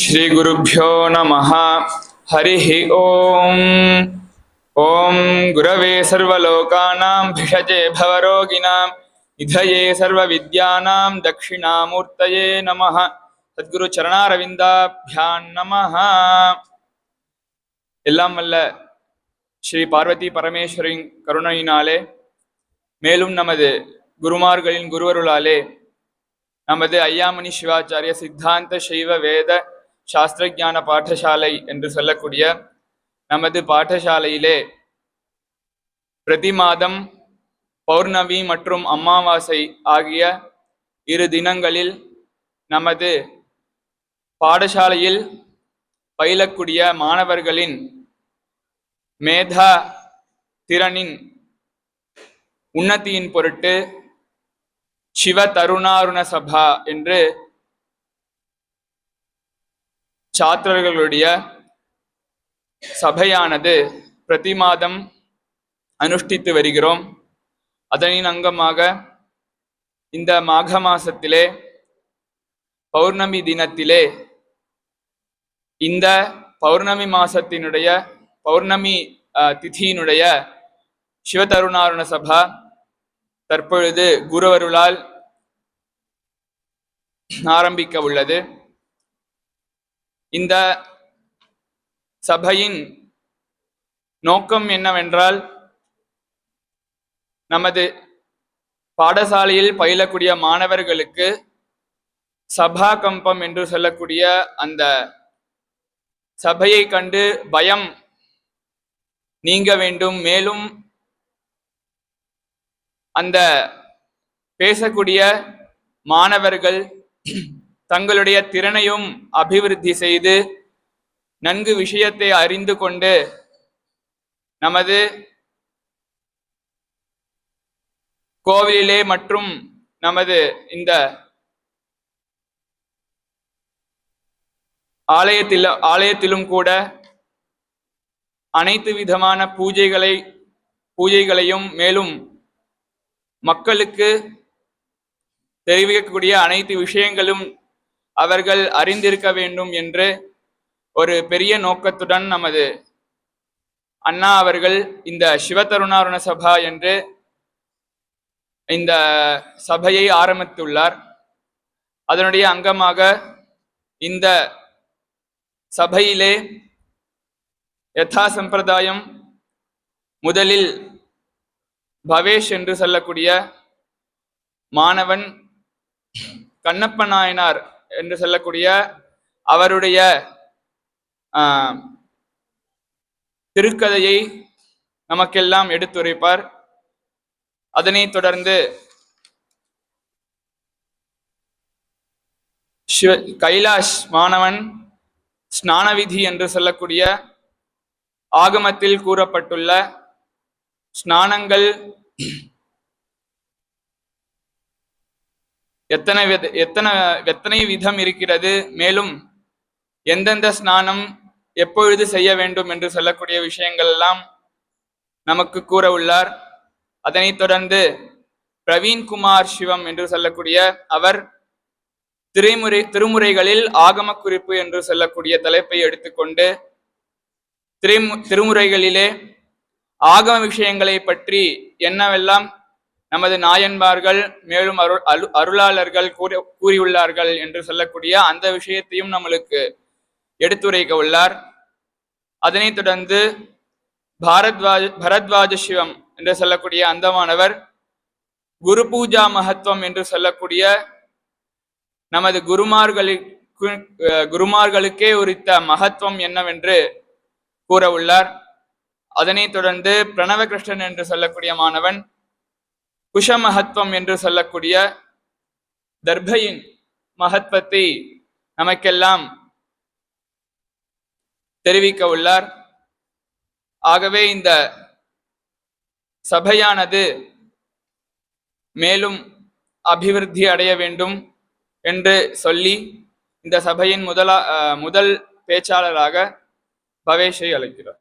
ಶ್ರೀ ಗುರುಭ್ಯೋ ನಮಃ ಹರಿ ಓಂ ಓಂ ಗುರವೇ ಸರ್ವಲೋಕಾನಾಂ ಭಿಷಜೆ ಭವರೋಗಿನಾಂ ನಿಧಯೇ ಸರ್ವವಿದ್ಯಾನಾಂ ದಕ್ಷಿಣಾಮೂರ್ತಯೇ ನಮಃ ಸದ್ಗುರು ಚರಣಾರವಿಂದಾಭ್ಯಾನ್ ನಮಃ ಎಲ್ಲಮ್ಮಲ್ಲ ಶ್ರೀ ಪಾರ್ವತಿ பரமேஸ்வரின் கருணையினாலே மேலும் ನಮದೆ ಗುರುಮಾರ್ಗಳಿನ್ ಗುರುವರುಳಾಲೆ ನಮದೆ ಅಯ್ಯಾಮಣಿ ಶಿವಾಚಾರ್ಯ ಸಿದ್ಧಾಂತ ಶೈವ ವೇದ சாஸ்திரஜான பாடசாலை என்று சொல்லக்கூடிய நமது பாடசாலையிலே பிரதி மாதம் பௌர்ணமி மற்றும் அமாவாசை ஆகிய இரு தினங்களில் நமது பாடசாலையில் பயிலக்கூடிய மாணவர்களின் மேதா திறனின் உன்னத்தியின் பொருட்டு சிவ தருணாருண சபா என்று சாத்திரர்களுடைய சபையானது பிரதி மாதம் அனுஷ்டித்து வருகிறோம். அதனின் அங்கமாக இந்த மாக மாசத்திலே பௌர்ணமி தினத்திலே இந்த பௌர்ணமி மாசத்தினுடைய பௌர்ணமி திதியினுடைய சிவதருணாருண சபா தற்பொழுது குருவருளால் ஆரம்பிக்க உள்ளது. இந்த சபையின் நோக்கம் என்னவென்றால் நமது பாடசாலையில் பயிலக்கூடிய மாணவர்களுக்கு சபா கம்பம் என்று சொல்லக்கூடிய அந்த சபையை கண்டு பயம் நீங்க வேண்டும். மேலும் அந்த பேசக்கூடிய மாணவர்கள் தங்களுடைய திறனையும் அபிவிருத்தி செய்து நன்கு விஷயத்தை அறிந்து கொண்டு நமது கோவிலிலே மற்றும் நமது இந்த ஆலயத்தில் ஆலயத்திலும் கூட அனைத்து விதமான பூஜைகளை பூஜைகளையும் மேலும் மக்களுக்கு தெரிவிக்கக்கூடிய அனைத்து விஷயங்களும் அவர்கள் அறிந்திருக்க வேண்டும் என்று ஒரு பெரிய நோக்கத்துடன் நமது அண்ணா அவர்கள் இந்த சிவதருணாருண சபா என்று இந்த சபையை ஆரம்பித்துள்ளார். அதனுடைய அங்கமாக இந்த சபையிலே யதா சம்பிரதாயம் முதலில் பவேஷ் என்று சொல்லக்கூடிய மாணவன் கண்ணப்ப நாயனார் என்று சொல்லக்கூடிய அவருடைய ஆஹ், திருக்கதையை நமக்கெல்லாம் எடுத்துரைப்பார். அதனைத் தொடர்ந்து சிவ கைலாஷ் மாணவன் ஸ்நான விதி என்று சொல்லக்கூடிய ஆகமத்தில் கூறப்பட்டுள்ள ஸ்நானங்கள் எத்தனை வித எத்தனை எத்தனை விதம் இருக்கிறது? மேலும் எந்தெந்த ஸ்நானம் எப்பொழுது செய்ய வேண்டும் என்று சொல்லக்கூடிய விஷயங்கள் எல்லாம் நமக்கு கூற உள்ளார். அதனைத் தொடர்ந்து பிரவீன்குமார் சிவம் என்று சொல்லக்கூடிய அவர் திரைமுறை திருமுறைகளில் ஆகம குறிப்பு என்று சொல்லக்கூடிய தலைப்பை எடுத்துக்கொண்டு திரைமு திருமுறைகளிலே ஆகம விஷயங்களை பற்றி என்னவெல்லாம் நமது நாயன்மார்கள் மேலும் அருள் அரு அருளாளர்கள் கூறி கூறியுள்ளார்கள் என்று சொல்லக்கூடிய அந்த விஷயத்தையும் நம்மளுக்கு எடுத்துரைக்க உள்ளார். அதனைத் தொடர்ந்து பாரத்வாஜ பரத்வாஜ சிவம் என்று சொல்லக்கூடிய அந்தமானவர் குரு பூஜா மகத்துவம் என்று சொல்லக்கூடிய நமது குருமார்களுக்கு குருமார்களுக்கே உரித்த மகத்துவம் என்னவென்று கூற உள்ளார். அதனைத் தொடர்ந்து பிரணவகிருஷ்ணன் என்று சொல்லக்கூடிய மாணவன் குஷ மகத்துவம் என்று சொல்லக்கூடிய தர்பையின் மகத்துவத்தை நமக்கெல்லாம் தெரிவிக்க உள்ளார். ஆகவே இந்த சபையானது மேலும் அபிவிருத்தி அடைய வேண்டும் என்று சொல்லி இந்த சபையின் முதலா அஹ், முதல் பேச்சாளராக பவேஷை அழைக்கிறார்.